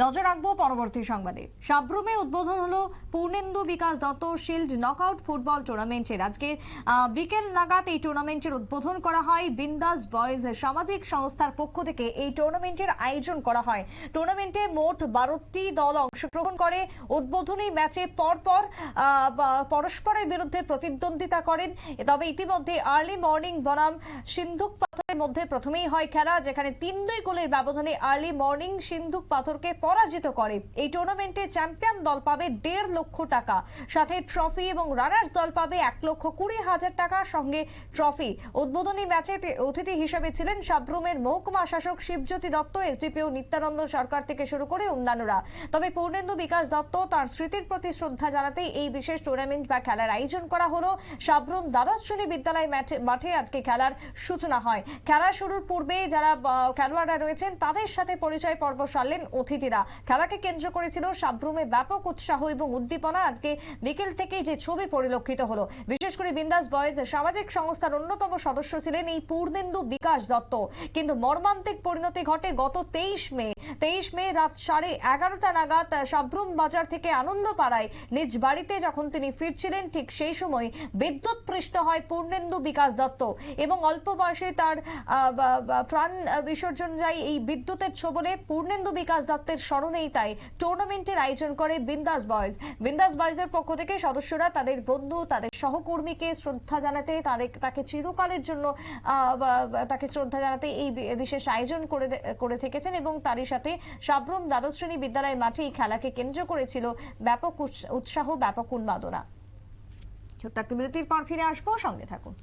নজর রাখব পরবর্তী সংবাদে। সাব্রুমে উদ্বোধন হলো Purnendu Bikash Dutta shield knockout football টুর্নামেন্টের আজকে বিকেল নাগাদ এই টুর্নামেন্টের উদ্বোধন করা হয়। বিন্দাস বয়েজ সামাজিক সংস্থার পক্ষ থেকে এই টুর্নামেন্টের আয়োজন করা হয়। টুর্নামেন্টে মোট বারোটি দল অংশগ্রহণ করে। উদ্বোধনী ম্যাচে পরপর পরস্পরের বিরুদ্ধে প্রতিদ্বন্দ্বিতা করেন। তবে ইতিমধ্যে আর্লি মর্নিং বনাম সিন্ধুক মধ্যে প্রথমেই হয় খেলা, যেখানে তিন দুই গোলের ব্যবধানে আর্লি মর্নিং সিন্ধুক পাথরকে পরাজিত করে। এই টুর্নামেন্টে চ্যাম্পিয়ন দল পাবে দেড় লক্ষ টাকা। সাথে ট্রফি এবং রানার্স দল পাবে এক লক্ষ কুড়ি হাজার টাকা সঙ্গে ট্রফি উদ্বোধনী ম্যাচে অতিথি হিসেবে ছিলেন সাব্রুমের মহকুমা শাসক শিবজ্যোতি দত্ত, এসডিপিও নিত্যানন্দ সরকার থেকে শুরু করে অন্যান্যরা। তবে পূর্ণেন্দু বিকাশ দত্ত তার স্মৃতির প্রতি শ্রদ্ধা জানাতেই এই বিশেষ টুর্নামেন্ট বা খেলার আয়োজন করা হলো। সাবরুম দ্বাদশ শ্রেণি বিদ্যালয় মাঠে- মাঠে আজকে খেলার সূচনা হয়। খেলা শুরুর পূর্বে যারা খেলোয়াড়রা রয়েছেন, তাদের সাথে পরিচয় পর্ব সারলেন অতিথিরা। খেলাকে কেন্দ্র করেছিল সাবরুমে ব্যাপক উৎসাহ এবং উদ্দীপনা। আজকে বিকেল থেকেই যে ছবি পরিলক্ষিত হলো, বিশেষ করে বিন্দাস বয়েজ সামাজিক সংস্থার অন্যতম সদস্য ছিলেন এই পূর্ণেন্দু বিকাশ দত্ত। কিন্তু মর্মান্তিক পরিণতি ঘটে গত তেইশ মে। তেইশ মে রাত সাড়ে এগারোটা নাগাদ সাবরুম বাজার থেকে আনন্দ পাড়ায় নিজ বাড়িতে যখন তিনি ফিরছিলেন, ঠিক সেই সময় বিদ্যুৎ পৃষ্ঠ হয় পূর্ণেন্দু বিকাশ দত্ত এবং অল্প বয়সে তার প্রাণ বিসর্জন যায় এই বিদ্যুতের ছোবলে। পূর্ণেন্দু বিকাশ দত্তের স্মরণেই তাই টুর্নামেন্টের আয়োজন করে বিন্দাস বয়েজ বিন্দাস বয়েজের পক্ষ থেকে সদস্যরা তাদের বন্ধু, তাদের সহকর্মীকে শ্রদ্ধা জানাতে, তাদের, তাকে চিরকালের জন্য তাকে শ্রদ্ধা জানাতে এই বিশেষ আয়োজন করে করে থেকেছেন এবং তারই সাথে সাবরুম দ্বাদশ শ্রেণি বিদ্যালয়ের মাঠে এই খেলাকে কেন্দ্র করেছিল ব্যাপক উৎস- উৎসাহ, ব্যাপক উন্মাদনা। ছোট্ট একটা বিরতির পর ফিরে আসব। সঙ্গে থাকুন।